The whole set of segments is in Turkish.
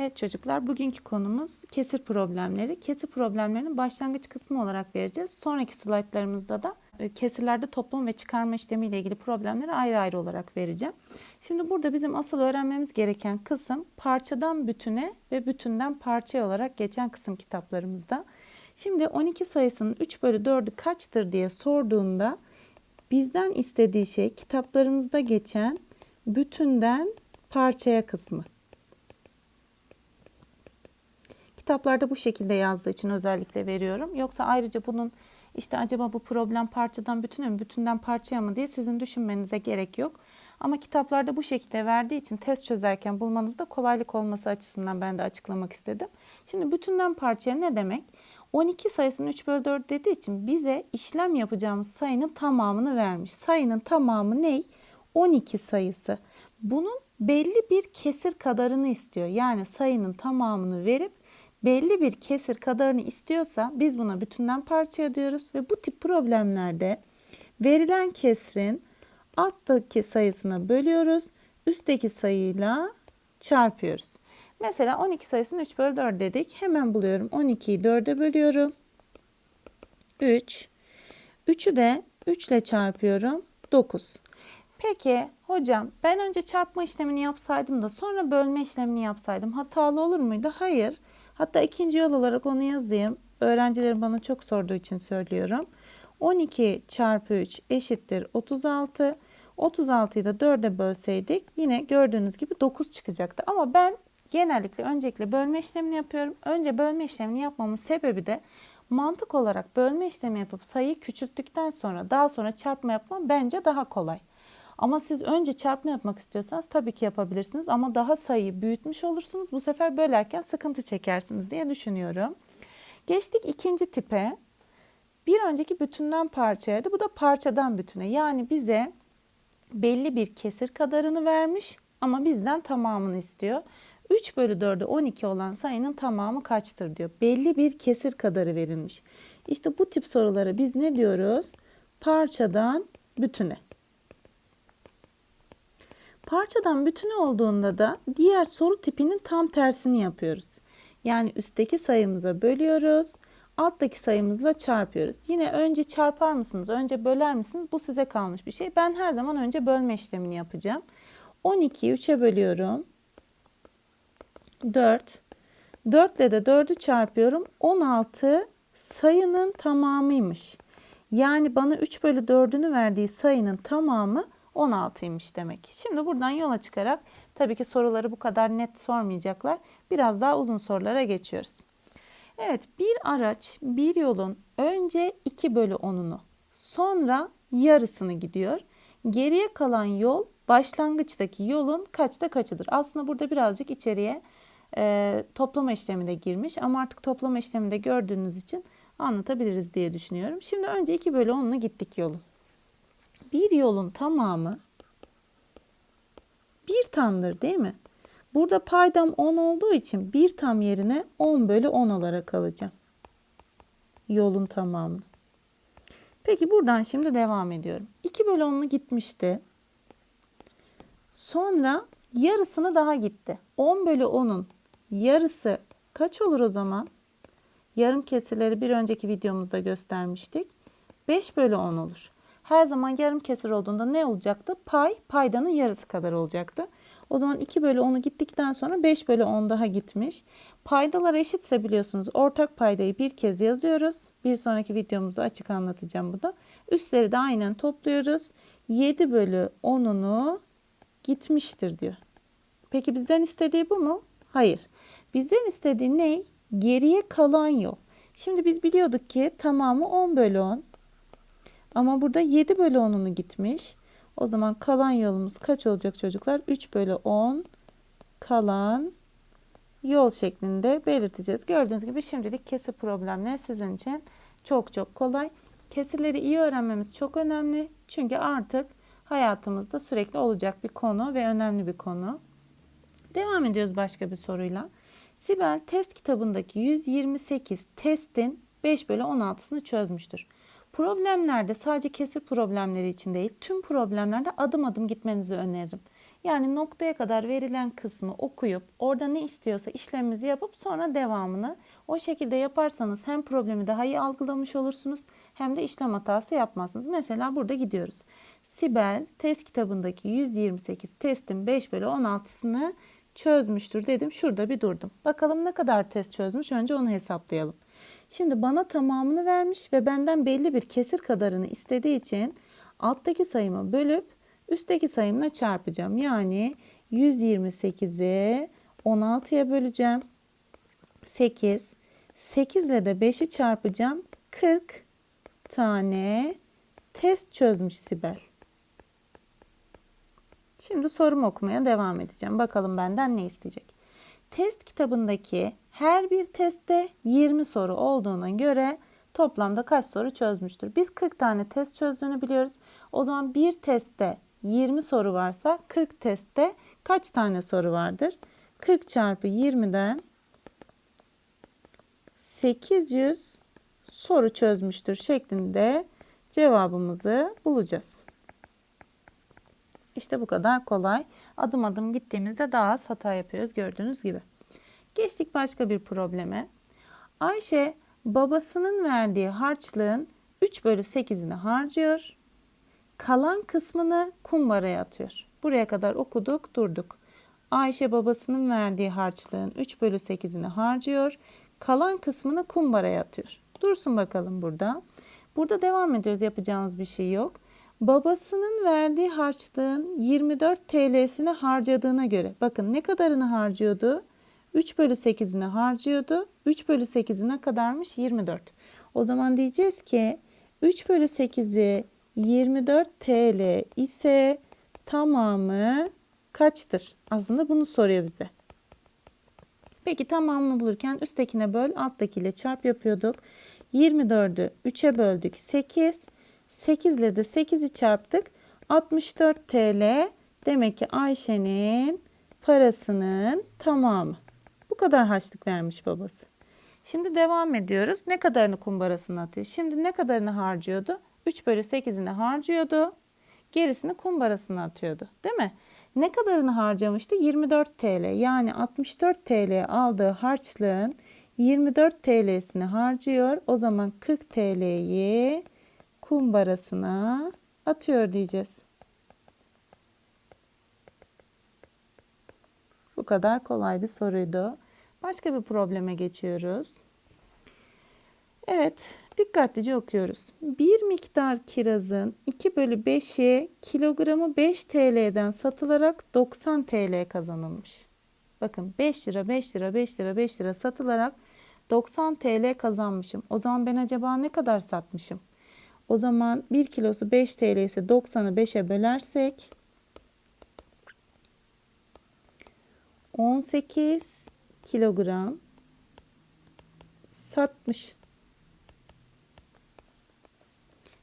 Evet çocuklar bugünkü konumuz kesir problemleri. Kesir problemlerinin başlangıç kısmı olarak vereceğiz. Sonraki slaytlarımızda da e, kesirlerde toplama ve çıkarma işlemiyle ilgili problemleri ayrı ayrı olarak vereceğim. Şimdi burada bizim asıl öğrenmemiz gereken kısım parçadan bütüne ve bütünden parçaya olarak geçen kısım kitaplarımızda. Şimdi 12 sayısının 3 bölü 4'ü kaçtır diye sorduğunda bizden istediği şey kitaplarımızda geçen bütünden parçaya kısmı. Kitaplarda bu şekilde yazdığı için özellikle veriyorum. Yoksa ayrıca bunun işte acaba bu problem parçadan bütüne mi, bütünden parçaya mı diye sizin düşünmenize gerek yok. Ama kitaplarda bu şekilde verdiği için test çözerken bulmanızda kolaylık olması açısından ben de açıklamak istedim. Şimdi bütünden parçaya ne demek? 12 sayısının 3 bölü 4 dediği için bize işlem yapacağımız sayının tamamını vermiş. Sayının tamamı ne? 12 sayısı. Bunun belli bir kesir kadarını istiyor. Yani sayının tamamını verip belli bir kesir kadarını istiyorsa biz buna bütünden parçaya diyoruz ve bu tip problemlerde verilen kesrin alttaki sayısına bölüyoruz. Üstteki sayıyla çarpıyoruz. Mesela 12 sayısını 3 bölü 4 dedik. Hemen buluyorum. 12'yi 4'e bölüyorum. 3. 3'ü de 3 ile çarpıyorum. 9. Peki hocam ben önce çarpma işlemini yapsaydım da sonra bölme işlemini yapsaydım hatalı olur muydu? Hayır. Hatta ikinci yol olarak onu yazayım. Öğrencilerim bana çok sorduğu için söylüyorum. 12 çarpı 3 eşittir 36. 36'yı da 4'e bölseydik yine gördüğünüz gibi 9 çıkacaktı. Ama ben genellikle öncelikle bölme işlemini yapıyorum. Önce bölme işlemini yapmamın sebebi de mantık olarak bölme işlemi yapıp sayıyı küçülttükten sonra daha sonra çarpma yapmam bence daha kolay. Ama siz önce çarpma yapmak istiyorsanız tabii ki yapabilirsiniz ama daha sayıyı büyütmüş olursunuz. Bu sefer bölerken sıkıntı çekersiniz diye düşünüyorum. Geçtik ikinci tipe. Bir önceki bütünden parçaydı. Bu da parçadan bütüne. Yani bize belli bir kesir kadarını vermiş ama bizden tamamını istiyor. 3 bölü 4'ü 12 olan sayının tamamı kaçtır diyor. Belli bir kesir kadarı verilmiş. İşte bu tip sorulara biz ne diyoruz? Parçadan bütüne. Parçadan bütüne olduğunda da diğer soru tipinin tam tersini yapıyoruz. Yani üstteki sayımıza bölüyoruz, alttaki sayımızla çarpıyoruz. Yine önce çarpar mısınız, önce böler misiniz? Bu size kalmış bir şey. Ben her zaman önce bölme işlemini yapacağım. 12'yi 3'e bölüyorum. 4. 4 ile de 4'ü çarpıyorum. 16 sayının tamamıymış. Yani bana 3 bölü 4'ünü verdiği sayının tamamı 16'ymış demek. Şimdi buradan yola çıkarak tabii ki soruları bu kadar net sormayacaklar. Biraz daha uzun sorulara geçiyoruz. Evet bir araç bir yolun önce 2 bölü 10'unu sonra yarısını gidiyor. Geriye kalan yol başlangıçtaki yolun kaçta kaçıdır? Aslında burada birazcık içeriye e, toplama işlemi de girmiş ama artık toplama işleminde gördüğünüz için anlatabiliriz diye düşünüyorum. Şimdi önce 2 bölü 10'unu gittik yolun bir yolun tamamı bir tamdır değil mi? Burada paydam 10 olduğu için bir tam yerine 10 bölü 10 olarak alacağım. Yolun tamamını. Peki buradan şimdi devam ediyorum. 2 bölü 10'u gitmişti. Sonra yarısını daha gitti. 10 bölü 10'un yarısı kaç olur o zaman? Yarım kesirleri bir önceki videomuzda göstermiştik. 5 bölü 10 olur her zaman yarım kesir olduğunda ne olacaktı? Pay paydanın yarısı kadar olacaktı. O zaman 2 bölü 10'u gittikten sonra 5 bölü 10 daha gitmiş. Paydalar eşitse biliyorsunuz ortak paydayı bir kez yazıyoruz. Bir sonraki videomuzda açık anlatacağım bu da. Üstleri de aynen topluyoruz. 7 bölü 10'unu gitmiştir diyor. Peki bizden istediği bu mu? Hayır. Bizden istediği ne? Geriye kalan yol. Şimdi biz biliyorduk ki tamamı 10 bölü 10. Ama burada 7 bölü 10'unu gitmiş. O zaman kalan yolumuz kaç olacak çocuklar? 3 bölü 10 kalan yol şeklinde belirteceğiz. Gördüğünüz gibi şimdilik kesir problemleri sizin için çok çok kolay. Kesirleri iyi öğrenmemiz çok önemli. Çünkü artık hayatımızda sürekli olacak bir konu ve önemli bir konu. Devam ediyoruz başka bir soruyla. Sibel test kitabındaki 128 testin 5 bölü 16'sını çözmüştür. Problemlerde sadece kesir problemleri için değil, tüm problemlerde adım adım gitmenizi öneririm. Yani noktaya kadar verilen kısmı okuyup orada ne istiyorsa işlemimizi yapıp sonra devamını o şekilde yaparsanız hem problemi daha iyi algılamış olursunuz hem de işlem hatası yapmazsınız. Mesela burada gidiyoruz. Sibel test kitabındaki 128 testin 5 bölü 16'sını çözmüştür dedim. Şurada bir durdum. Bakalım ne kadar test çözmüş önce onu hesaplayalım. Şimdi bana tamamını vermiş ve benden belli bir kesir kadarını istediği için alttaki sayımı bölüp üstteki sayımla çarpacağım. Yani 128'i 16'ya böleceğim. 8. 8 ile de 5'i çarpacağım. 40 tane test çözmüş Sibel. Şimdi sorumu okumaya devam edeceğim. Bakalım benden ne isteyecek. Test kitabındaki her bir testte 20 soru olduğuna göre toplamda kaç soru çözmüştür? Biz 40 tane test çözdüğünü biliyoruz. O zaman bir testte 20 soru varsa 40 testte kaç tane soru vardır? 40 çarpı 20'den 800 soru çözmüştür şeklinde cevabımızı bulacağız. İşte bu kadar kolay. Adım adım gittiğimizde daha az hata yapıyoruz gördüğünüz gibi. Geçtik başka bir probleme. Ayşe babasının verdiği harçlığın 3 bölü 8'ini harcıyor. Kalan kısmını kumbaraya atıyor. Buraya kadar okuduk durduk. Ayşe babasının verdiği harçlığın 3 bölü 8'ini harcıyor. Kalan kısmını kumbaraya atıyor. Dursun bakalım burada. Burada devam ediyoruz yapacağımız bir şey yok. Babasının verdiği harçlığın 24 TL'sini harcadığına göre bakın ne kadarını harcıyordu? 3 bölü 8'ini harcıyordu. 3 bölü 8'i ne kadarmış? 24. O zaman diyeceğiz ki 3 bölü 8'i 24 TL ise tamamı kaçtır? Aslında bunu soruyor bize. Peki tamamını bulurken üsttekine böl alttakiyle çarp yapıyorduk. 24'ü 3'e böldük 8. 8 ile de 8'i çarptık. 64 TL demek ki Ayşe'nin parasının tamamı. Bu kadar harçlık vermiş babası. Şimdi devam ediyoruz. Ne kadarını kumbarasına atıyor? Şimdi ne kadarını harcıyordu? 3 bölü 8'ini harcıyordu. Gerisini kumbarasına atıyordu. Değil mi? Ne kadarını harcamıştı? 24 TL. Yani 64 TL aldığı harçlığın 24 TL'sini harcıyor. O zaman 40 TL'yi kumbarasına atıyor diyeceğiz. Bu kadar kolay bir soruydu. Başka bir probleme geçiyoruz. Evet, dikkatlice okuyoruz. Bir miktar kirazın 2 bölü 5'i kilogramı 5 TL'den satılarak 90 TL kazanılmış. Bakın 5 lira, 5 lira, 5 lira, 5 lira satılarak 90 TL kazanmışım. O zaman ben acaba ne kadar satmışım? O zaman 1 kilosu 5 TL ise 90'ı 5'e bölersek 18 kilogram satmış.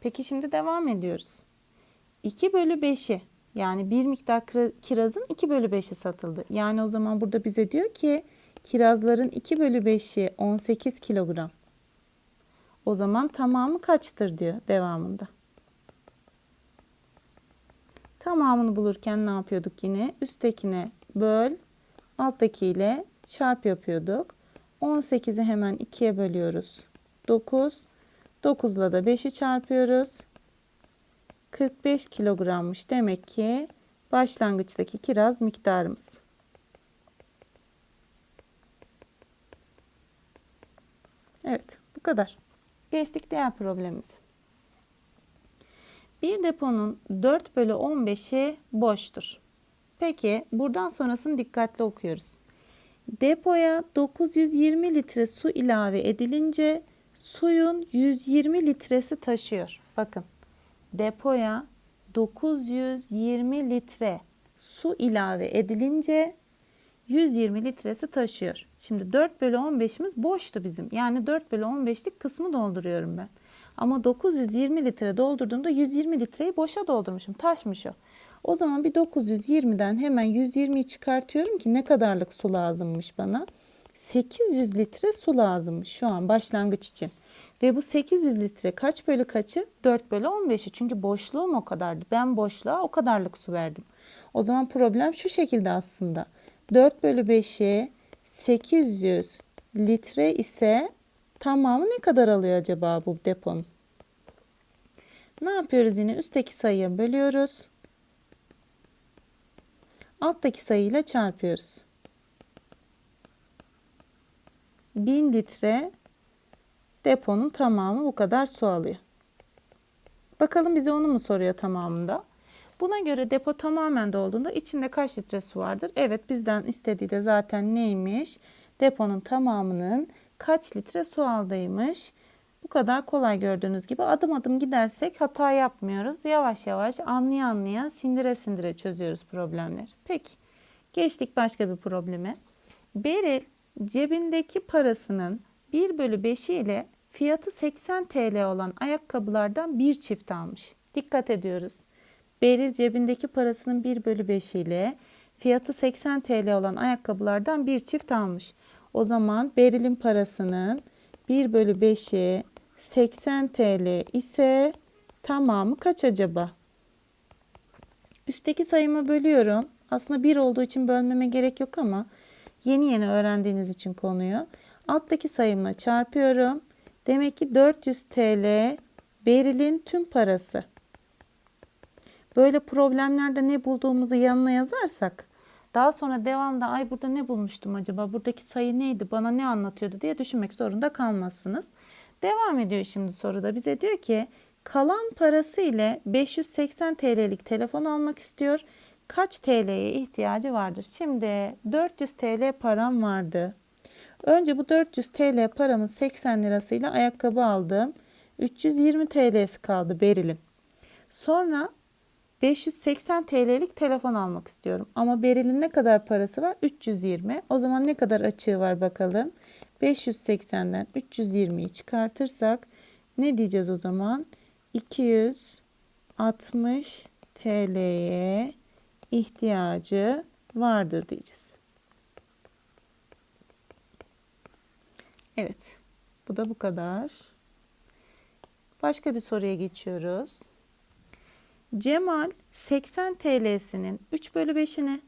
Peki şimdi devam ediyoruz. 2 bölü 5'i yani bir miktar kirazın 2 bölü 5'i satıldı. Yani o zaman burada bize diyor ki kirazların 2 bölü 5'i 18 kilogram. O zaman tamamı kaçtır diyor devamında. Tamamını bulurken ne yapıyorduk yine? Üsttekine böl, alttakiyle çarp yapıyorduk. 18'i hemen 2'ye bölüyoruz. 9. 9 ile de 5'i çarpıyoruz. 45 kilogrammış. Demek ki başlangıçtaki kiraz miktarımız. Evet, bu kadar. Geçtik diğer problemimize. Bir deponun 4 bölü 15'i boştur. Peki buradan sonrasını dikkatli okuyoruz. Depoya 920 litre su ilave edilince suyun 120 litresi taşıyor. Bakın depoya 920 litre su ilave edilince 120 litresi taşıyor. Şimdi 4 bölü 15'imiz boştu bizim. Yani 4 bölü 15'lik kısmı dolduruyorum ben. Ama 920 litre doldurduğumda 120 litreyi boşa doldurmuşum. Taşmış o. O zaman bir 920'den hemen 120'yi çıkartıyorum ki ne kadarlık su lazımmış bana. 800 litre su lazımmış şu an başlangıç için. Ve bu 800 litre kaç bölü kaçı? 4 bölü 15'i. Çünkü boşluğum o kadardı. Ben boşluğa o kadarlık su verdim. O zaman problem şu şekilde aslında. 4 bölü 5'i 800 litre ise tamamı ne kadar alıyor acaba bu deponun? Ne yapıyoruz yine? Üstteki sayıya bölüyoruz. Alttaki sayıyla çarpıyoruz. 1000 litre deponun tamamı bu kadar su alıyor. Bakalım bize onu mu soruyor tamamında? Buna göre depo tamamen dolduğunda içinde kaç litre su vardır? Evet bizden istediği de zaten neymiş? Deponun tamamının kaç litre su aldığıymış. Bu kadar kolay gördüğünüz gibi adım adım gidersek hata yapmıyoruz. Yavaş yavaş anlaya anlaya sindire sindire çözüyoruz problemleri. Peki geçtik başka bir probleme. Beril cebindeki parasının 1 bölü 5'i ile fiyatı 80 TL olan ayakkabılardan bir çift almış. Dikkat ediyoruz. Beril cebindeki parasının 1 bölü 5 ile fiyatı 80 TL olan ayakkabılardan bir çift almış. O zaman Beril'in parasının 1 bölü 5'i 80 TL ise tamamı kaç acaba? Üstteki sayımı bölüyorum. Aslında 1 olduğu için bölmeme gerek yok ama yeni yeni öğrendiğiniz için konuyu. Alttaki sayımla çarpıyorum. Demek ki 400 TL Beril'in tüm parası. Böyle problemlerde ne bulduğumuzu yanına yazarsak daha sonra devamda ay burada ne bulmuştum acaba buradaki sayı neydi bana ne anlatıyordu diye düşünmek zorunda kalmazsınız. Devam ediyor şimdi soruda bize diyor ki kalan parası ile 580 TL'lik telefon almak istiyor. Kaç TL'ye ihtiyacı vardır? Şimdi 400 TL param vardı. Önce bu 400 TL paramın 80 lirasıyla ayakkabı aldım. 320 TL'si kaldı Beril'in. Sonra 580 TL'lik telefon almak istiyorum. Ama Beril'in ne kadar parası var? 320. O zaman ne kadar açığı var bakalım. 580'den 320'yi çıkartırsak ne diyeceğiz o zaman? 260 TL'ye ihtiyacı vardır diyeceğiz. Evet. Bu da bu kadar. Başka bir soruya geçiyoruz. Cemal 80 TL'sinin 3 bölü 5'ini,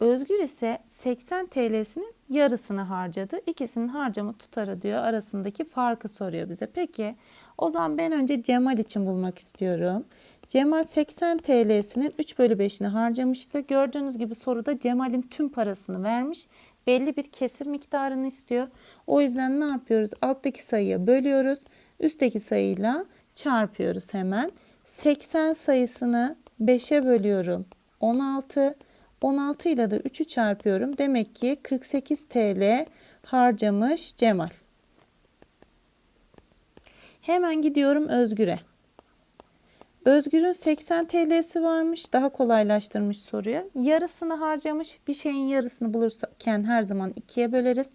Özgür ise 80 TL'sinin yarısını harcadı. İkisinin harcama tutarı diyor arasındaki farkı soruyor bize. Peki o zaman ben önce Cemal için bulmak istiyorum. Cemal 80 TL'sinin 3 bölü 5'ini harcamıştı. Gördüğünüz gibi soruda Cemal'in tüm parasını vermiş. Belli bir kesir miktarını istiyor. O yüzden ne yapıyoruz? Alttaki sayıya bölüyoruz. Üstteki sayıyla çarpıyoruz hemen. 80 sayısını 5'e bölüyorum. 16. 16 ile de 3'ü çarpıyorum. Demek ki 48 TL harcamış Cemal. Hemen gidiyorum Özgür'e. Özgür'ün 80 TL'si varmış. Daha kolaylaştırmış soruyu. Yarısını harcamış. Bir şeyin yarısını bulurken her zaman 2'ye böleriz.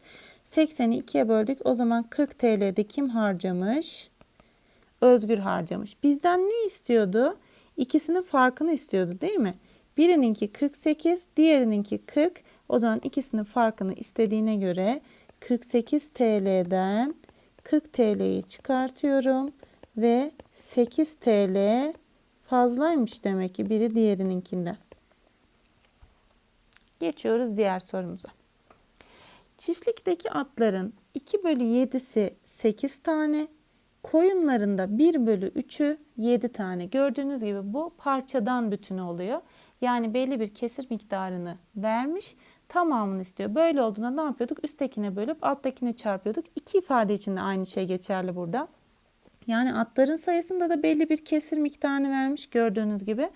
80'i 2'ye böldük. O zaman 40 TL'de kim harcamış? Özgür harcamış. Bizden ne istiyordu? İkisinin farkını istiyordu değil mi? Birininki 48, diğerininki 40. O zaman ikisinin farkını istediğine göre 48 TL'den 40 TL'yi çıkartıyorum ve 8 TL fazlaymış demek ki biri diğerininkinden. Geçiyoruz diğer sorumuza. Çiftlikteki atların 2 bölü 7'si 8 tane, koyunlarında 1 bölü 3'ü 7 tane. Gördüğünüz gibi bu parçadan bütünü oluyor. Yani belli bir kesir miktarını vermiş, tamamını istiyor. Böyle olduğunda ne yapıyorduk? Üsttekine bölüp alttakine çarpıyorduk. İki ifade için de aynı şey geçerli burada. Yani atların sayısında da belli bir kesir miktarını vermiş gördüğünüz gibi.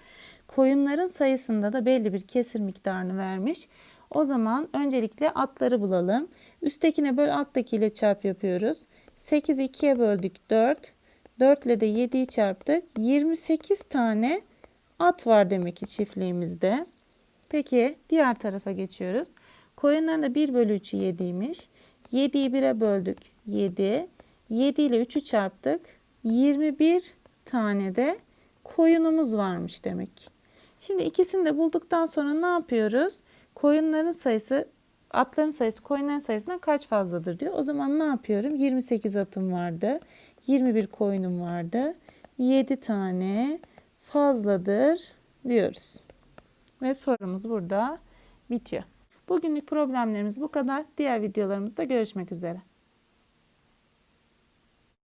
Koyunların sayısında da belli bir kesir miktarını vermiş. O zaman öncelikle atları bulalım. Üsttekine böl alttakiyle çarp yapıyoruz. 8'i 2'ye böldük 4. 4 ile de 7'yi çarptık. 28 tane at var demek ki çiftliğimizde. Peki diğer tarafa geçiyoruz. Koyunların da 1 bölü 3'ü 7'ymiş. 7'yi 1'e böldük 7. 7 ile 3'ü çarptık. 21 tane de koyunumuz varmış demek. Şimdi ikisini de bulduktan sonra ne yapıyoruz? Koyunların sayısı atların sayısı koyunların sayısından kaç fazladır diyor. O zaman ne yapıyorum? 28 atım vardı. 21 koyunum vardı. 7 tane fazladır diyoruz. Ve sorumuz burada bitiyor. Bugünlük problemlerimiz bu kadar. Diğer videolarımızda görüşmek üzere.